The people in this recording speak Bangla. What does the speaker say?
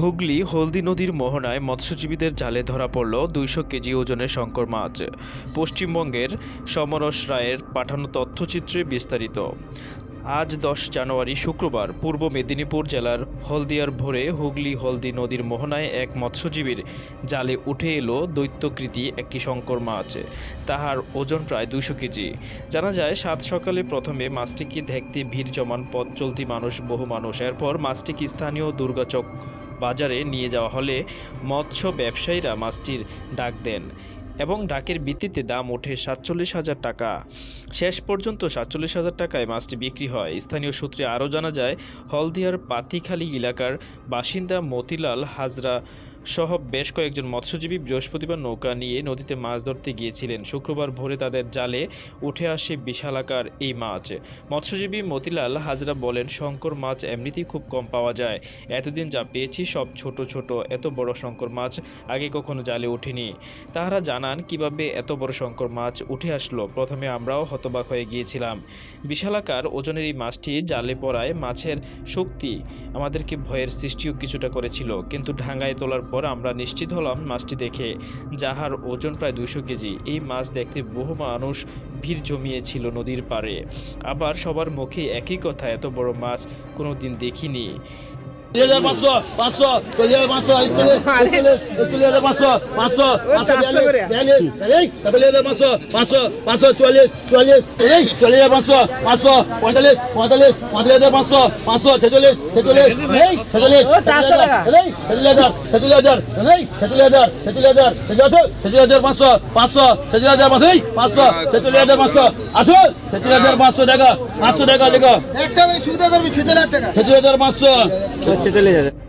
হুগলি হলদি নদীর মোহনায় মৎস্যজীবীদের জালে ধরা পড়ল দুইশো কেজি ওজনের শঙ্কর মাছ। পশ্চিমবঙ্গের সমরস রায়ের পাঠানো তথ্যচিত্রে বিস্তারিত। আজ দশ জানুয়ারি শুক্রবার পূর্ব মেদিনীপুর জেলার হলদিয়ার ভোরে হুগলি হলদি নদীর মোহনায় এক মৎস্যজীবীর জালে উঠে এলো দৈত্যকৃতি একটি শঙ্কর মাছ। তাহার ওজন প্রায় দুইশো কেজি। জানা যায়, সাত সকালে প্রথমে মাছটিকে দেখতে ভিড় জমান পথ চলতি মানুষ বহু মানুষ। এরপর মাছটিকে স্থানীয় দুর্গাচক বাজারে নিয়ে যাওয়া হলে মৎস্য ব্যবসায়ীরা মাছটির ডাক দেন এবং ডাকের ভিত্তিতে দাম ওঠে সাতচল্লিশ হাজার টাকা। শেষ পর্যন্ত সাতচল্লিশ হাজার টাকায় মাছটি বিক্রি হয়। স্থানীয় সূত্রে আরও জানা যায়, হলদিয়ার পাতিখালি এলাকার বাসিন্দা মতিলাল হাজরা সহ বেশ কয়েকজন মৎস্যজীবী বৃহস্পতিবার নৌকা নিয়ে নদীতে মাছ ধরতে গিয়েছিলেন। শুক্রবার ভোরে তাদের জালে উঠে আসে বিশালাকার এই মাছ। মৎস্যজীবী মতিলাল হাজরা বলেন, শঙ্কর মাছ এমনিতেই খুব কম পাওয়া যায়। এতদিন যা পেয়েছি সব ছোট ছোট। এত বড় শঙ্কর মাছ আগে কখনো জালে ওঠেনি তাহারা জানান, কীভাবে এত বড় শঙ্কর মাছ উঠে আসলো? প্রথমে আমরাও হতবাক হয়ে গিয়েছিলাম। বিশালাকার ওজনের এই মাছটি জালে পড়ায় মাছের শক্তি আমাদেরকে ভয়ের সৃষ্টিও কিছুটা করেছিল। কিন্তু ঢাঙ্গায় তোলার পর আমরা নিশ্চিত হলাম মাছটি দেখে, যাহার ওজন প্রায় দুশো কেজি। এই মাছ দেখতে বহু মানুষ ভিড় জমিয়েছিল নদীর পাড়ে। আবার সবার মুখে একই কথা, এত বড় মাছ কোনোদিন দেখিনি। চল্লিশ হাজার পাঁচশো পাঁচশো চল্লিশ হাজার পাঁচশো চল্লিশ চল্লিশ হাজার পাঁচশো পাঁচশো পাঁচশো বিয়াল্লিশ চল্লিশ হাজার পাঁচশো পাঁচশো পাঁচশো চল্লিশ চল্লিশ চল্লিশ চল্লিশ হাজার পাঁচশো পাঁচশো পঁয়তাল্লিশ পঁয়তাল্লিশ পঁয়তাল্লিশ হাজার পাঁচশো পাঁচশো ছেচল্লিশ ছেচল্লিশ ছেচল্লিশ ছেচল্লিশ হাজার ছেচল্লিশ হাজার ছেচল্লিশ হাজার ছেচল্লিশ হাজার ছেচল্লিশ হাজার পাঁচশো পাঁচশো ছেচল্লিশ হাজার পাঁচশো পাঁচশো ছেচল্লিশ হাজার পাঁচশো আঠো ছেচল্লিশ হাজার পাঁচশো টাকা পাঁচশো টাকা লেখো ছেচল্লিশ হাজার টাকা ছেচল্লিশ চলে হাজার